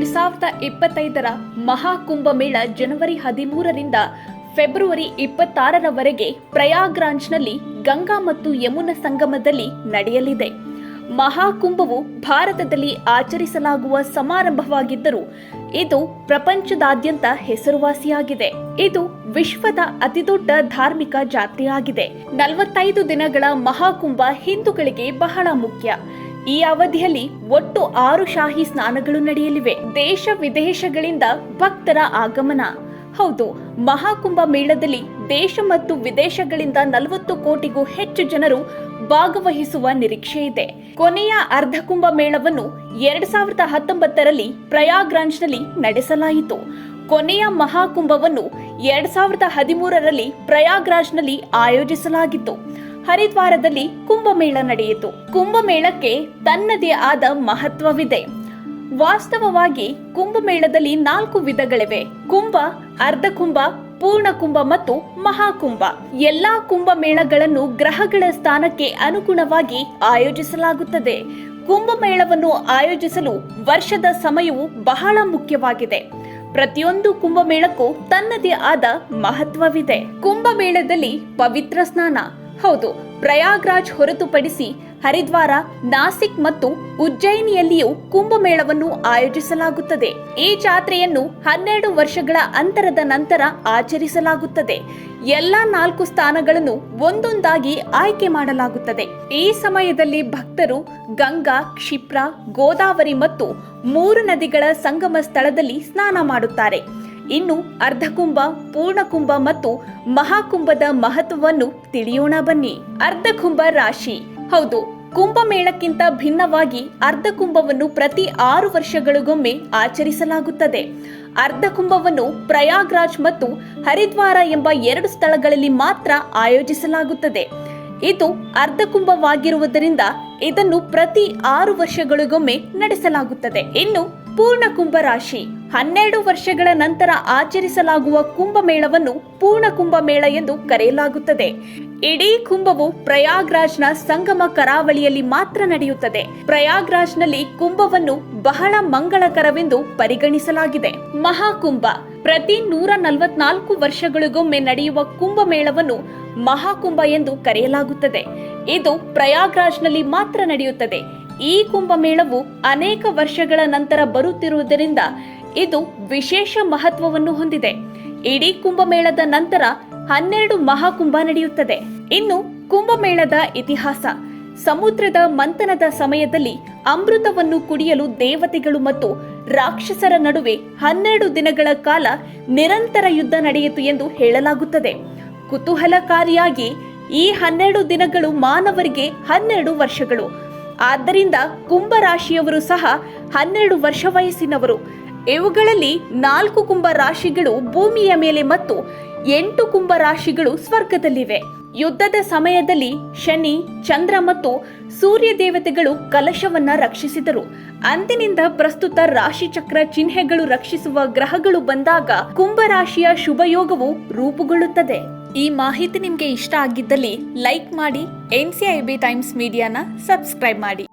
ಸಾವಿರದ ಇಪ್ಪತ್ತೈದರ ಮಹಾಕುಂಭಮೇಳ ಜನವರಿ ಹದಿಮೂರರಿಂದ ಫೆಬ್ರವರಿ ಇಪ್ಪತ್ತಾರರವರೆಗೆ ಪ್ರಯಾಗ್ರಾಂಜ್ನಲ್ಲಿ ಗಂಗಾ ಮತ್ತು ಯಮುನಾ ಸಂಗಮದಲ್ಲಿ ನಡೆಯಲಿದೆ. ಮಹಾಕುಂಭವು ಭಾರತದಲ್ಲಿ ಆಚರಿಸಲಾಗುವ ಸಮಾರಂಭವಾಗಿದ್ದರೂ ಇದು ಪ್ರಪಂಚದಾದ್ಯಂತ ಹೆಸರುವಾಸಿಯಾಗಿದೆ. ಇದು ವಿಶ್ವದ ಅತಿದೊಡ್ಡ ಧಾರ್ಮಿಕ ಜಾತ್ರೆಯಾಗಿದೆ. ನಲವತ್ತೈದು ದಿನಗಳ ಮಹಾಕುಂಭ ಹಿಂದೂಗಳಿಗೆ ಬಹಳ ಮುಖ್ಯ. ಈ ಅವಧಿಯಲ್ಲಿ ಒಟ್ಟು ಆರು ಶಾಹಿ ಸ್ನಾನಗಳು ನಡೆಯಲಿವೆ. ದೇಶ ವಿದೇಶಗಳಿಂದ ಭಕ್ತರ ಆಗಮನ. ಹೌದು, ಮಹಾಕುಂಭ ಮೇಳದಲ್ಲಿ ದೇಶ ಮತ್ತು ವಿದೇಶಗಳಿಂದ ನಲವತ್ತು ಕೋಟಿಗೂ ಹೆಚ್ಚು ಜನರು ಭಾಗವಹಿಸುವ ನಿರೀಕ್ಷೆ ಇದೆ. ಕೊನೆಯ ಅರ್ಧ ಕುಂಭ ಮೇಳವನ್ನು ಎರಡ್ ಸಾವಿರದ ಹತ್ತೊಂಬತ್ತರಲ್ಲಿ ಪ್ರಯಾಗ್ರಾಂಜ್ನಲ್ಲಿ ನಡೆಸಲಾಯಿತು. ಕೊನೆಯ ಮಹಾಕುಂಭವನ್ನು ಎರಡ್ ಸಾವಿರದ ಹದಿಮೂರರಲ್ಲಿ ಪ್ರಯಾಗ್ರಾಜ್ನಲ್ಲಿ ಆಯೋಜಿಸಲಾಗಿತ್ತು. ಹರಿದ್ವಾರದಲ್ಲಿ ಕುಂಭಮೇಳ ನಡೆಯಿತು. ಕುಂಭಮೇಳಕ್ಕೆ ತನ್ನದೇ ಆದ ಮಹತ್ವವಿದೆ. ವಾಸ್ತವವಾಗಿ ಕುಂಭಮೇಳದಲ್ಲಿ ನಾಲ್ಕು ವಿಧಗಳಿವೆ. ಕುಂಭ ಅರ್ಧ ಕುಂಭ ಪೂರ್ಣ ಕುಂಭ ಮತ್ತು ಮಹಾಕುಂಭ. ಎಲ್ಲಾ ಕುಂಭಮೇಳಗಳನ್ನು ಗ್ರಹಗಳ ಸ್ಥಾನಕ್ಕೆ ಅನುಗುಣವಾಗಿ ಆಯೋಜಿಸಲಾಗುತ್ತದೆ. ಕುಂಭಮೇಳವನ್ನು ಆಯೋಜಿಸಲು ವರ್ಷದ ಸಮಯವು ಬಹಳ ಮುಖ್ಯವಾಗಿದೆ. ಪ್ರತಿಯೊಂದು ಕುಂಭಮೇಳಕ್ಕೂ ತನ್ನದೇ ಆದ ಮಹತ್ವವಿದೆ. ಕುಂಭಮೇಳದಲ್ಲಿ ಪವಿತ್ರ ಸ್ನಾನ ಹೌದು, ಪ್ರಯಾಗ್ರಾಜ್ ಹೊರತುಪಡಿಸಿ ಹರಿದ್ವಾರ, ನಾಸಿಕ್ ಮತ್ತು ಉಜ್ಜಯಿನಿಯಲ್ಲಿಯೂ ಕುಂಭಮೇಳವನ್ನು ಆಯೋಜಿಸಲಾಗುತ್ತದೆ. ಈ ಜಾತ್ರೆಯನ್ನು ಹನ್ನೆರಡು ವರ್ಷಗಳ ಅಂತರದ ನಂತರ ಆಚರಿಸಲಾಗುತ್ತದೆ. ಎಲ್ಲಾ ನಾಲ್ಕು ಸ್ಥಾನಗಳನ್ನು ಒಂದೊಂದಾಗಿ ಆಯ್ಕೆ ಮಾಡಲಾಗುತ್ತದೆ. ಈ ಸಮಯದಲ್ಲಿ ಭಕ್ತರು ಗಂಗಾ, ಕ್ಷಿಪ್ರ, ಗೋದಾವರಿ ಮತ್ತು ಮೂರು ನದಿಗಳ ಸಂಗಮ ಸ್ಥಳದಲ್ಲಿ ಸ್ನಾನ ಮಾಡುತ್ತಾರೆ. ಇನ್ನು ಅರ್ಧಕುಂಭ ಪೂರ್ಣಕುಂಭ ಮತ್ತು ಮಹಾಕುಂಭದ ಮಹತ್ವವನ್ನು ತಿಳಿಯೋಣ ಬನ್ನಿ. ಅರ್ಧಕುಂಭ ರಾಶಿ. ಹೌದು ಕುಂಭಮೇಳಕ್ಕಿಂತ ಭಿನ್ನವಾಗಿ ಅರ್ಧಕುಂಭವನ್ನು ಪ್ರತಿ ಆರು ವರ್ಷಗಳಿಗೊಮ್ಮೆ ಆಚರಿಸಲಾಗುತ್ತದೆ. ಅರ್ಧಕುಂಭವನ್ನು ಪ್ರಯಾಗ್ರಾಜ್ ಮತ್ತು ಹರಿದ್ವಾರ ಎಂಬ ಎರಡು ಸ್ಥಳಗಳಲ್ಲಿ ಮಾತ್ರ ಆಯೋಜಿಸಲಾಗುತ್ತದೆ. ಇದು ಅರ್ಧಕುಂಭವಾಗಿರುವುದರಿಂದ ಇದನ್ನು ಪ್ರತಿ ಆರು ವರ್ಷಗಳಿಗೊಮ್ಮೆ ನಡೆಸಲಾಗುತ್ತದೆ. ಇನ್ನು ಪೂರ್ಣ ಕುಂಭ ರಾಶಿ. ಹನ್ನೆರಡು ವರ್ಷಗಳ ನಂತರ ಆಚರಿಸಲಾಗುವ ಕುಂಭಮೇಳವನ್ನು ಪೂರ್ಣ ಕುಂಭಮೇಳ ಎಂದು ಕರೆಯಲಾಗುತ್ತದೆ. ಇಡೀ ಕುಂಭವು ಪ್ರಯಾಗ್ರಾಜ್ನ ಸಂಗಮ ಕರಾವಳಿಯಲ್ಲಿ ಮಾತ್ರ ನಡೆಯುತ್ತದೆ. ಪ್ರಯಾಗ್ರಾಜ್ನಲ್ಲಿ ಕುಂಭವನ್ನು ಬಹಳ ಮಂಗಳಕರವೆಂದು ಪರಿಗಣಿಸಲಾಗಿದೆ. ಮಹಾಕುಂಭ. ಪ್ರತಿ ನೂರ ನಲವತ್ನಾಲ್ಕು ವರ್ಷಗಳಿಗೊಮ್ಮೆ ನಡೆಯುವ ಕುಂಭಮೇಳವನ್ನು ಮಹಾಕುಂಭ ಎಂದು ಕರೆಯಲಾಗುತ್ತದೆ. ಇದು ಪ್ರಯಾಗ್ರಾಜ್ನಲ್ಲಿ ಮಾತ್ರ ನಡೆಯುತ್ತದೆ. ಈ ಕುಂಭಮೇಳವು ಅನೇಕ ವರ್ಷಗಳ ನಂತರ ಬರುತ್ತಿರುವುದರಿಂದ ಇದು ವಿಶೇಷ ಮಹತ್ವವನ್ನು ಹೊಂದಿದೆ. ಇಡೀ ಕುಂಭಮೇಳದ ನಂತರ ಹನ್ನೆರಡು ಮಹಾಕುಂಭ ನಡೆಯುತ್ತದೆ. ಇನ್ನು ಕುಂಭಮೇಳದ ಇತಿಹಾಸ, ಸಮುದ್ರದ ಮಂಥನದ ಸಮಯದಲ್ಲಿ ಅಮೃತವನ್ನು ಕುಡಿಯಲು ದೇವತೆಗಳು ಮತ್ತು ರಾಕ್ಷಸರ ನಡುವೆ ಹನ್ನೆರಡು ದಿನಗಳ ಕಾಲ ನಿರಂತರ ಯುದ್ಧ ನಡೆಯಿತು ಎಂದು ಹೇಳಲಾಗುತ್ತದೆ. ಕುತೂಹಲಕಾರಿಯಾಗಿ ಈ ಹನ್ನೆರಡು ದಿನಗಳು ಮಾನವರಿಗೆ ಹನ್ನೆರಡು ವರ್ಷಗಳು ಆದ್ದರಿಂದ ಕುಂಭ ರಾಶಿಯವರು ಸಹ ಹನ್ನೆರಡು ವರ್ಷ ವಯಸ್ಸಿನವರು. ಇವುಗಳಲ್ಲಿ ನಾಲ್ಕು ಕುಂಭ ರಾಶಿಗಳು ಭೂಮಿಯ ಮೇಲೆ ಮತ್ತು ಎಂಟು ಕುಂಭ ರಾಶಿಗಳು ಸ್ವರ್ಗದಲ್ಲಿವೆ. ಯುದ್ಧದ ಸಮಯದಲ್ಲಿ ಶನಿ, ಚಂದ್ರ ಮತ್ತು ಸೂರ್ಯ ದೇವತೆಗಳು ಕಲಶವನ್ನ ರಕ್ಷಿಸಿದರು. ಅಂದಿನಿಂದ ಪ್ರಸ್ತುತ ರಾಶಿಚಕ್ರ ಚಿಹ್ನೆಗಳು ರಕ್ಷಿಸುವ ಗ್ರಹಗಳು ಬಂದಾಗ ಕುಂಭ ರಾಶಿಯ ಶುಭಯೋಗವು ರೂಪುಗೊಳ್ಳುತ್ತದೆ. ಈ ಮಾಹಿತಿ ನಿಮಗೆ ಇಷ್ಟ ಆಗಿದ್ದಲ್ಲಿ ಲೈಕ್ ಮಾಡಿ, N C I B times ಮೀಡಿಯಾನ subscribe ಮಾಡಿ.